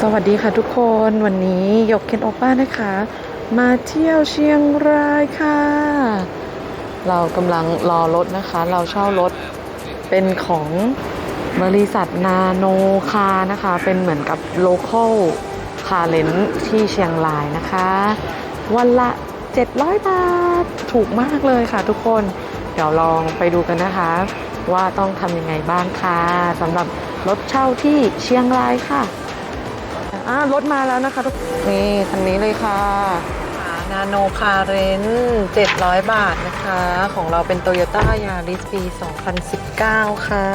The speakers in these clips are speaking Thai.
สวัสดีค่ะทุกคนวันนี้ยกเคนโอป้านะคะ มาเที่ยวเชียงรายค่ะ เรากำลังรอรถนะคะ เราเช่ารถเป็นของบริษัทนาโนคานะคะ เป็นเหมือนกับโลเคอลคาเลนที่เชียงรายนะคะ วันละ 700 บาท ถูกมากเลยค่ะทุกคน เดี๋ยวลองไปดูกันนะคะ ว่าต้องทำยังไงบ้างค่ะสำหรับรถเช่าที่เชียงรายค่ะ อ่ารถมาแล้วนะคะทุกนี่คันนี้เลยค่ะนาโนคาเรน700 บาทนะคะ ของเราเป็น Toyota Yaris ปี 2019 ค่ะ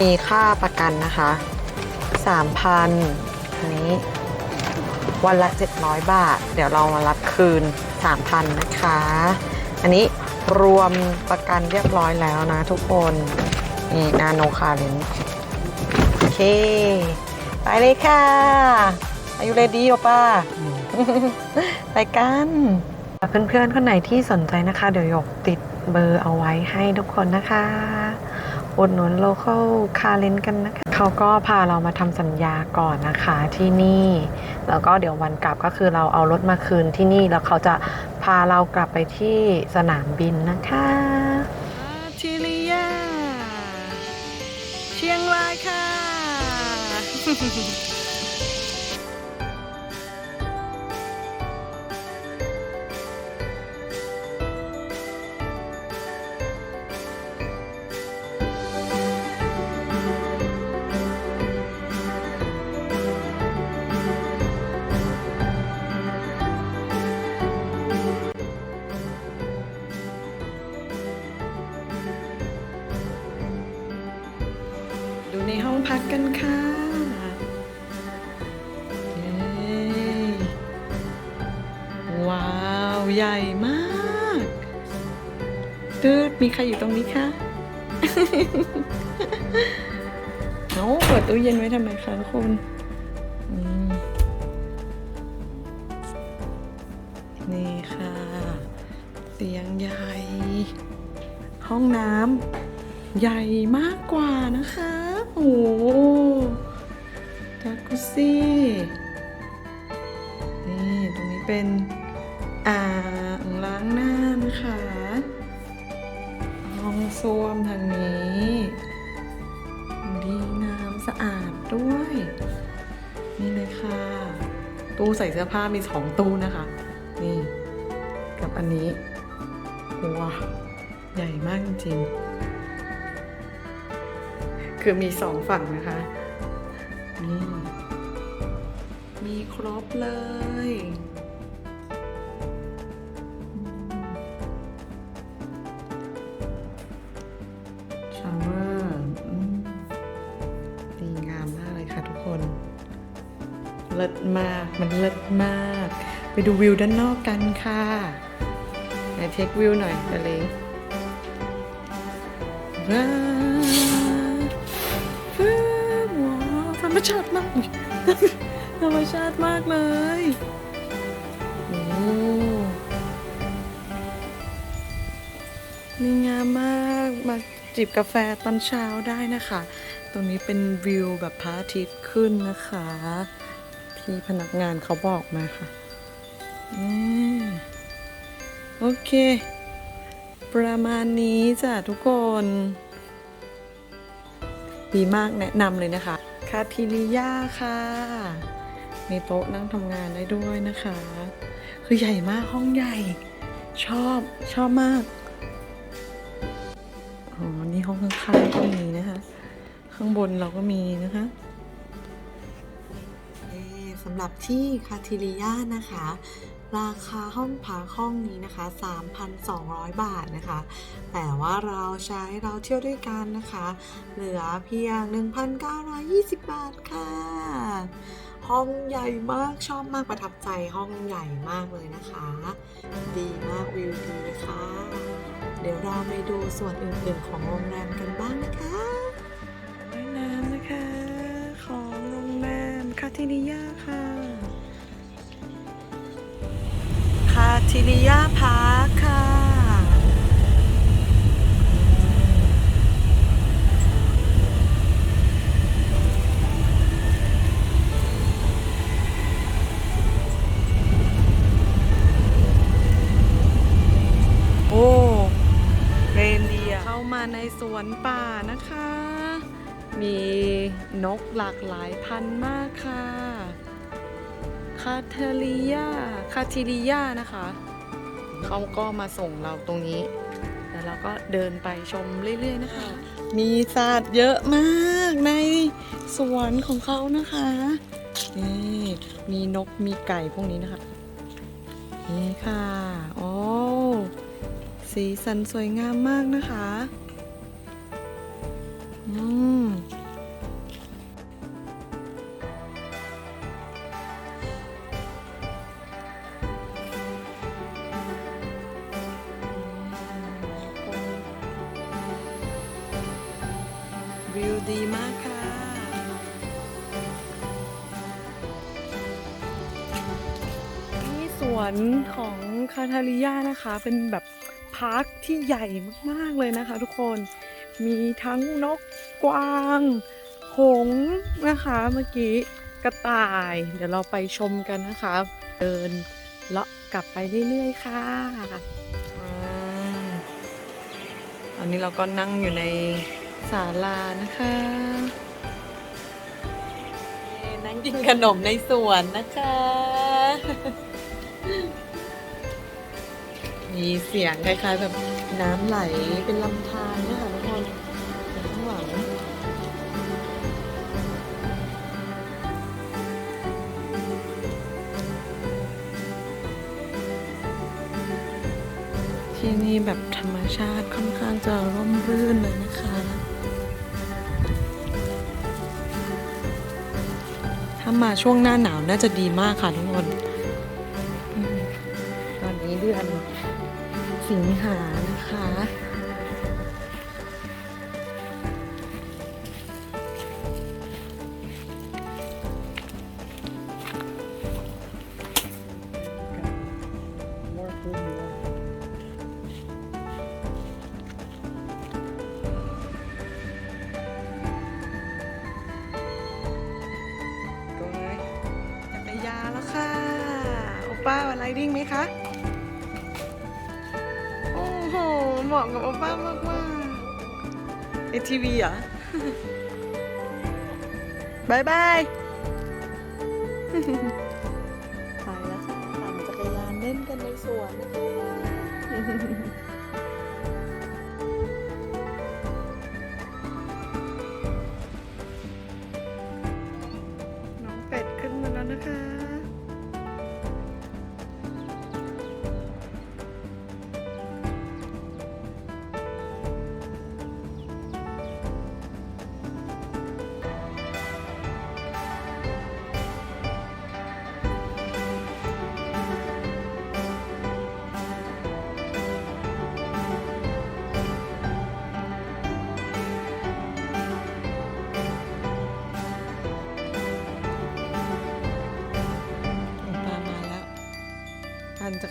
มีค่าประกันนะคะ 3,000อันนี้วันละ 700 บาท เดี๋ยวเรามารับคืน 3,000 นะคะ อันนี้รวมประกันเรียบร้อยแล้วนะทุกคน นี่นาโนคาเรนโอเค ไปเลยค่ะอายุเรดี้ป้าไปกันเพื่อนๆคนไหนที่สนใจนะคะ เดี๋ยวหยกติดเบอร์เอาไว้ให้ทุกคนนะคะอุดหนุน local car rent กันนะคะเขาก็พาเรามาทำสัญญาก่อนนะคะที่นี่ แล้วก็เดี๋ยววันกลับก็คือเราเอารถมาคืนที่นี่ แล้วเขาจะพาเรากลับไปที่สนามบินนะคะ Gracias. มีใครอยู่ตรงนี้คะเอาเปิดตู้เย็นไว้ทำไมคะทุกคนนี่ค่ะ เตียงใหญ่ ห้องน้ำใหญ่มากกว่านะคะโอ้โหจากุซี่ นี่ ตรงนี้เป็นอ่า ส้วมทางนี้ดีงามสะอาดด้วย นี่เลยค่ะ ตู้ใส่เสื้อผ้ามีสองตู้นะคะ นี่ กับอันนี้ว้าใหญ่มากจริงๆ คือมีสองฝั่งนะคะ นี่ มีครบเลย มาก มันเลิศมาก ไปดูวิวด้านนอกกันค่ะไหนเทควิวหน่อยเดยวเลยว้าวธรรมชาติมากอุ๊ยธรรมชาติมากเลยโอ้นี่งามมากมาจิบกาแฟตอนเช้าได้นะคะ ตรงนี้เป็นวิวแบบพระอาทิตย์ขึ้นนะคะ ที่พนักงานเขาบอกมาค่ะอืมโอเค ประมาณนี้จ้ะทุกคน ดีมากแนะนำเลยนะคะ คาทิลิยาค่ะ มีโต๊ะนั่งทำงานได้ด้วยนะคะ คือใหญ่มากห้องใหญ่ ชอบชอบมากอ๋อนี่ห้องข้างๆก็มีนะคะ ข้างบนเราก็มีนะคะ หรับที่คาทิริยานะคะ ราคาห้องพักห้องนี้นะคะ 3,200 บาทนะคะ แต่ว่าเราใช้เราเที่ยวด้วยกันนะคะ เหลือเพียง 1,920 บาทค่ะห้องใหญ่มากชอบมากประทับใจห้องใหญ่มากเลยนะคะ ดีมากวิวดีค่ะ เดี๋ยวเราไปดูส่วนอื่นๆของโรงแรมกันบ้างนะคะาทิลิยาค่ะคาทิลิยาพาร์คค่ะ กหลากหลายพันธุ์มากค่ะ คาเทเลีย คาทิลิยานะคะ เขาก็มาส่งเราตรงนี้ แล้วเราก็เดินไปชมเรื่อย ๆ นะคะ มีสัตว์เยอะมากในสวนของเขานะคะ นี่มีนกมีไก่พวกนี้นะคะ นี่ค่ะ โอ้สีสันสวยงามมากนะคะ อืม วนของคาทาลิยานะคะ เป็นแบบพาร์คที่ใหญ่มากๆเลยนะคะ ทุกคนมีทั้งนกกวางหงนะคะเมื่อกี้กระต่าย เดี๋ยวเราไปชมกันนะคะ เดินเลาะกลับไปเรื่อยๆค่ะอ่าตอนนี้เราก็นั่งอยู่ในศาลานะคะนั่งกินขนมในสวนนะคะ มีเสียงคล้ายๆแบบน้ำไหลเป็นลำธารนะคะทุกคนอยู่ข้างหลังที่นี่แบบธรรมชาติค่อนข้างจะร่มรื่นเลยนะคะ ถ้ามาช่วงหน้าหนาวน่าจะดีมากค่ะทุกคน ดิ้งไหมคะ โอ้โห เหมาะกับโอป้ามากมากเอทีวีเหรอบายบายไปแล้วค่ะปั่นจักรยานเล่นกันในสวนนะคะ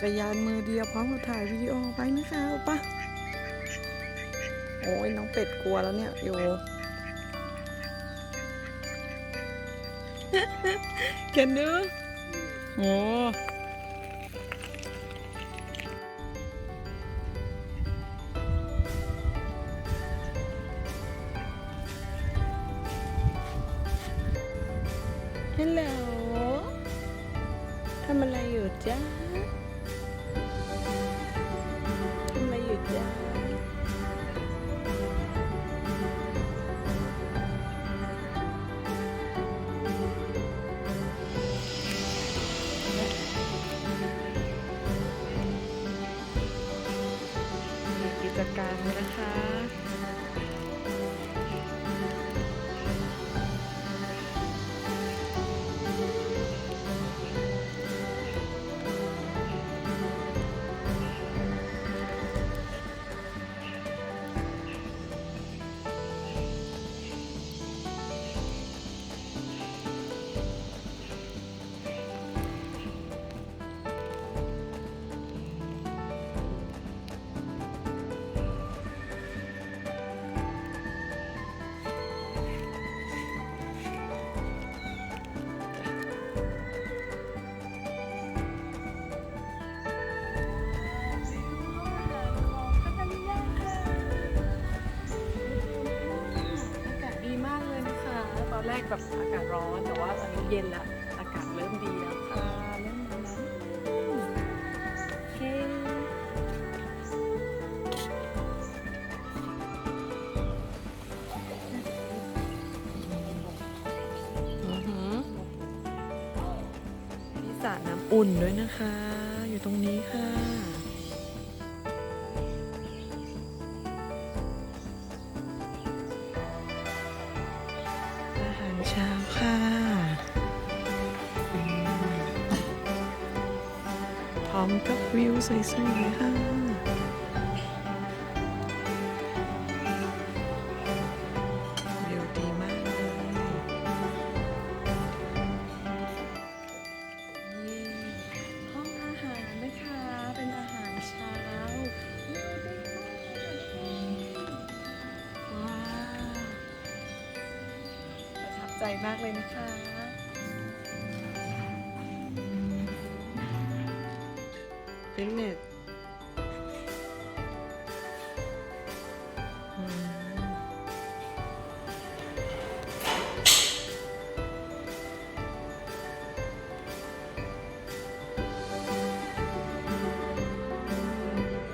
จักรยานมือเดียวพร้อมกับถ่ายวิดีโอไปนะคะป้าโอ้ยน้องเป็ดกลัวแล้วเนี่ยโย Can do โอ้ฮัลโหลทำอะไรอยู่จ้า มีกิจการนะคะ เย็นละอากาศเริ่มดีแล้วค่ะเริ่มมาแล้วโอเคอือหือมีสระน้ำอุ่นด้วยนะคะ อยู่ตรงนี้ค่ะ กับวิวสวยๆค่ะวิวดีมากเลยนี่ห้องอาหารนะคะ เป็นอาหารเช้าวิวดีมากเลยว้าวประทับใจมากเลยนะคะ ฟิตเนส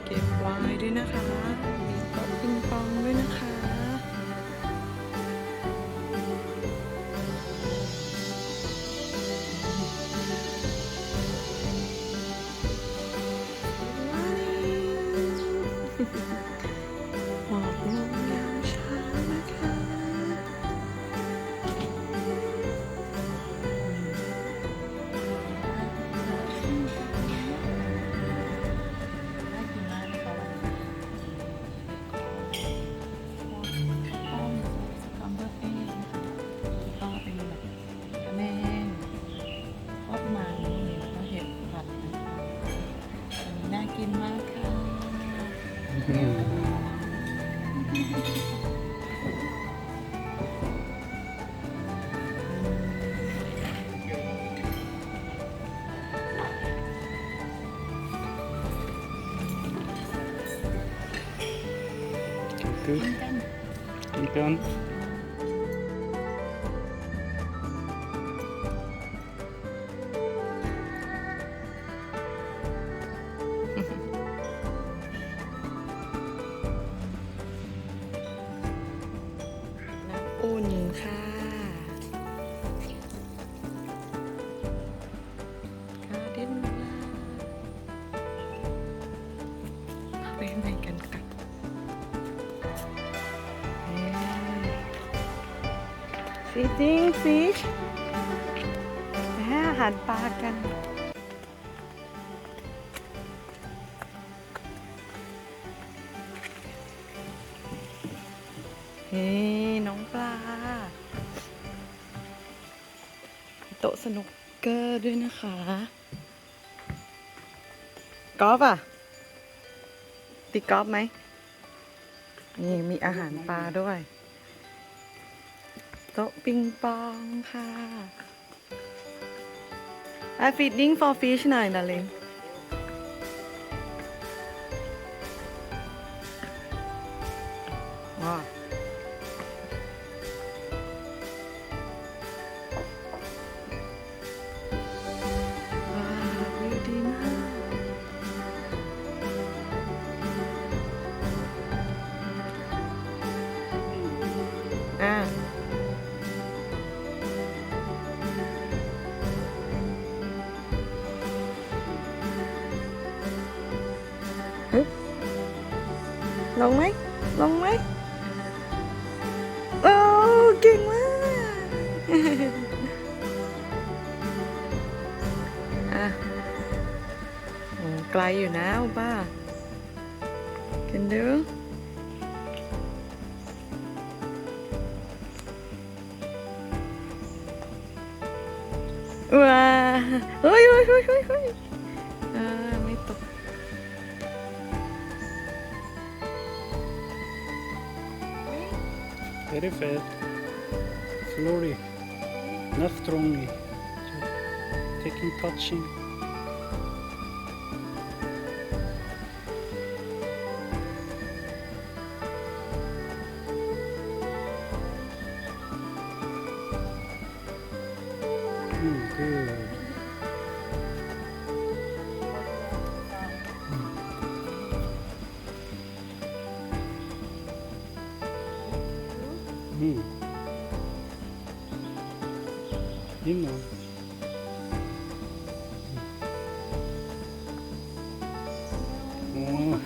เก็บไวน์ด้วยนะคะ มีโต๊ะปิงปองด้วยนะคะ Okay. Campeon. Campeon. ฟีดิ้งฟิชห้อาหารปลากัน เฮ้ น้องปลา โต๊ะสนุกเกอร์ด้วยนะคะ กอล์ฟอะตีกอล์ฟไหมนี่มีอาหารปลาด้วย โต๊ะปิงปองค่ะ I feeding for fish หน่อยนะลิง ฮึลงไหมลงไหมโอ้เก่งมากอะโอ้ไกลอยู่นะอุป้า can do ว้าเฮ้ยเฮ้ยเฮ้ยเฮ้ย Very Hereford, Flory, not strongy. taking touching. 嗯，柠檬，嗯，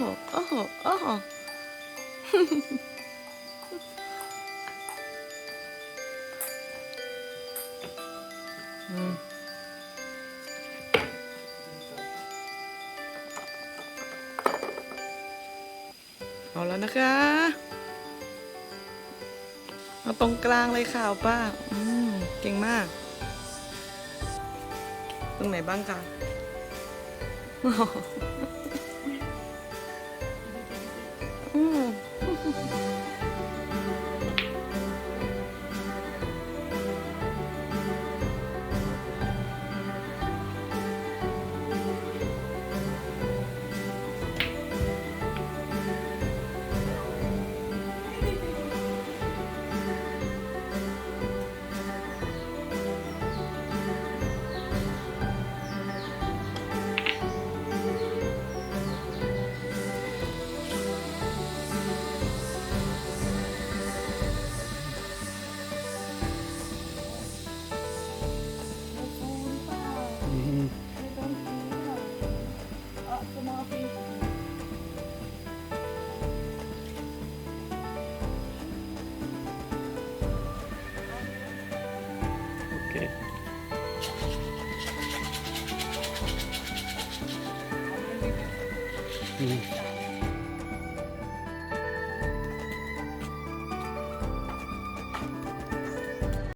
โหโอ้โหโอ้โหเอาแล้วนะคะ เอาตรงกลางเลยค่ะป้า อืม เก่งมาก ตรงไหนบ้างคะ อื